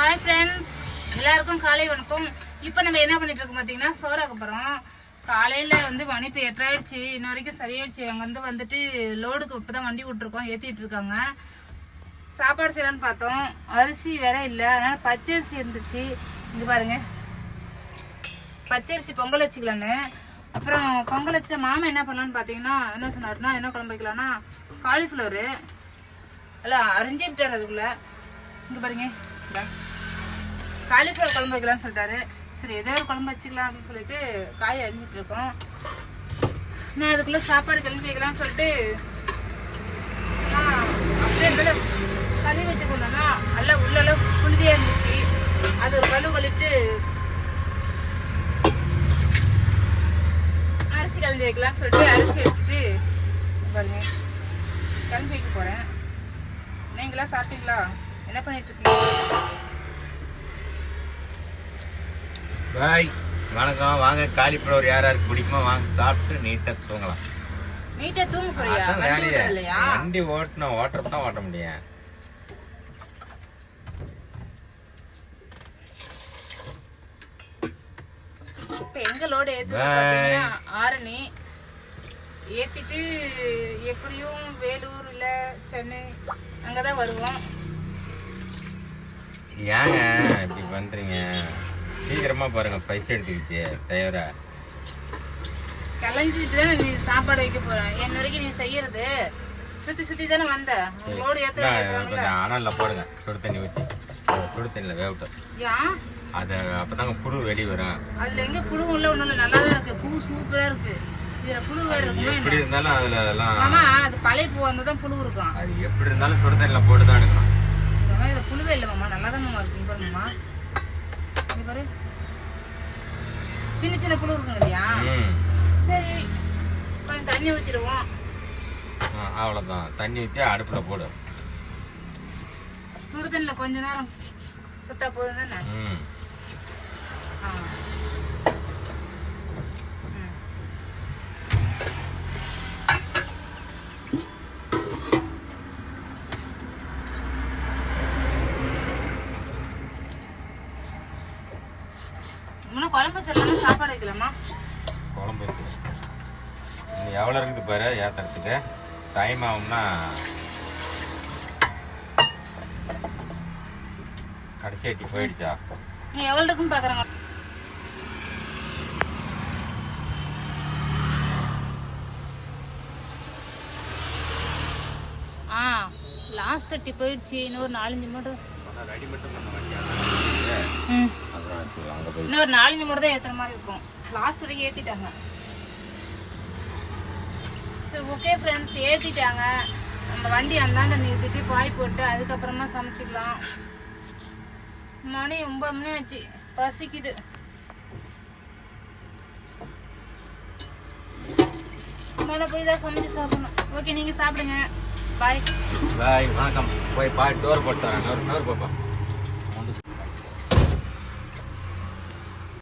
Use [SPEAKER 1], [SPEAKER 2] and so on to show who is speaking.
[SPEAKER 1] Hi friends எல்லாருக்கும் காலை வணக்கம். இப்போ நம்ம என்ன பண்ணிட்டு இருக்கோம் பார்த்தீங்கன்னா சோறாக்க போகிறோம் காலையில் வந்து மணி இப்போ எட்டாயிடுச்சு இன்ன வரைக்கும் சரியாயிடுச்சு. அங்கே வந்து வந்துட்டு லோடுக்கு இப்போ தான் வண்டி விட்ருக்கோம் ஏற்றிட்டு இருக்காங்க. சாப்பாடு செய்யலான்னு பார்த்தோம். அரிசி வேற இல்லை. அதனால் பச்சரிசி இருந்துச்சு. இங்கே பாருங்க. பச்சரிசி பொங்கல் வச்சுக்கலான்னு. அப்புறம் பொங்கல் வச்சுட்டு மாமா என்ன பண்ணலான்னு பார்த்தீங்கன்னா என்ன சொன்னாருன்னா என்ன குழம்பு வைக்கலான்னா காலிஃப்ளவரு அல்ல அரிஞ்சு விட்டார் அதுக்குள்ளே இங்கே பாருங்க. காலிஃப்ளவர் குழம்பு வைக்கலாம்னு சொல்லிட்டாரு. சரி ஏதோ ஒரு குழம்பு வச்சுக்கலாம் அப்படின்னு சொல்லிட்டு காய் அரிஞ்சிட்டு இருக்கோம். நான் அதுக்குள்ள சாப்பாடு கிளம்பி வைக்கலாம்னு சொல்லிட்டு ஆ, அப்படியே இருந்தாலும் வச்சு கொண்டோம்னா நல்லா உள்ள புழுதியா இருந்துச்சு. அது ஒரு கழு கழிட்டு அரிசி கலந்து வைக்கலாம்னு சொல்லிட்டு அரிசி எடுத்துட்டு பாருங்க கிளம்பி வைக்க போறேன். நீங்களா சாப்பிட்டீங்களா? என்ன பண்ணிட்டு இருக்கீங்க?
[SPEAKER 2] பாய் வணக்கம். வாங்க காலிஃப்ளவர் யார் யாருக்கு பிடிக்குமோ வாங்க சாப்பிட்டு நீட்டா தூங்கலாம்.
[SPEAKER 1] நீட்டா தூங்க போறியா
[SPEAKER 2] வேலையே. வண்டி ஓட்டணும் ஓட்டுறது தான் ஓட்ட முடியும்.
[SPEAKER 1] இப்ப எங்க லோடு ஆரணி ஏத்திட்டு எப்படியும் வேலூர் இல்ல சென்னை அங்கதான் வருவோம்.
[SPEAKER 2] ஏங்க இப்படி பண்றீங்க? சீக்கிரமா பாருங்க பைசா எடுத்துக்கிச்சு தயாரா.
[SPEAKER 1] கலைஞ்சிட்டு தானே நீ சாப்பாடு வைக்க போற. என்ன வரைக்கும் நீ செய்யறது. சுத்தி சுத்தி தானே வந்த.
[SPEAKER 2] கொஞ்சம் அனல்ல போடுங்க. சுடு தண்ணி ஊற்றி சுடு தண்ணியில் வேகட்டும்.
[SPEAKER 1] ஏன்
[SPEAKER 2] அது அப்பதாங்க புழு வெடி வரும்.
[SPEAKER 1] அதுல எங்க புழு உள்ள இல்ல நல்லா தான் இருக்கு. பூ சூப்பரா இருக்கு. இதுல புழு வேற இருக்குமா.
[SPEAKER 2] எப்படி? இருந்தாலும் அதுல
[SPEAKER 1] மாமா அது பழைய பூ தான் புழு இருக்கும்.
[SPEAKER 2] அது எப்படி இருந்தாலும் சுடு தண்ணியில் போட்டு தான் எடுக்கணும்
[SPEAKER 1] இதுல புழுவே இல்ல மாமா. நல்லா தான் மாமா இருக்கு. மாமா இங்க பாரு. சின்ன சின்ன புழு இருக்குங்க இல்லையா? சரி கொஞ்சம் தண்ணி ஊத்திடுவோம்.
[SPEAKER 2] ஆ, அவ்வளவுதான். தண்ணி ஊற்றி அடுப்புல போடு.
[SPEAKER 1] சுடு தண்ணில கொஞ்ச நேரம் சுட்டா போதும் தானே ஆ. இன்னும் குழம்பு வச்சிடலாமா சாப்பாடு வைக்கலாமா?
[SPEAKER 2] குழம்பு வச்சு இன்னும் எவ்வளோ இருக்குது பாரு ஏத்துறதுக்கு டைம் ஆகும்னா கடைசி எட்டி போயிடுச்சா?
[SPEAKER 1] நீ எவ்வளோ இருக்குன்னு பார்க்குறாங்க ஆ லாஸ்ட் அட்டி போயிடுச்சு. இன்னொரு நாலஞ்சு மூட்டை
[SPEAKER 2] ரெடி மட்டும் பண்ண வண்டி
[SPEAKER 1] ம்
[SPEAKER 2] அப்புறம் சரி அங்கே போய்
[SPEAKER 1] இன்னொரு நாலஞ்சு மூட்டை தான் ஏற்றுற மாதிரி இருக்கும். லாஸ்ட் வரைக்கும் ஏற்றிட்டாங்க சரி ஓகே ஃப்ரெண்ட்ஸ் ஏற்றிட்டாங்க நம்ம வண்டி அந்தாண்ட நிறுத்திட்டு பாய் போட்டு அதுக்கப்புறமா சமைச்சிக்கலாம். மணி ஒன்பது மணி ஆச்சு. பசிக்குது. மேலே போய் தான் சமைச்சு சாப்பிடணும். ஓகே நீங்கள் சாப்பிடுங்க. பாய்
[SPEAKER 2] பாய் வணக்கம். போய் பாய் டோர் போட்டு வரேன் நூறு நூறு பாப்பா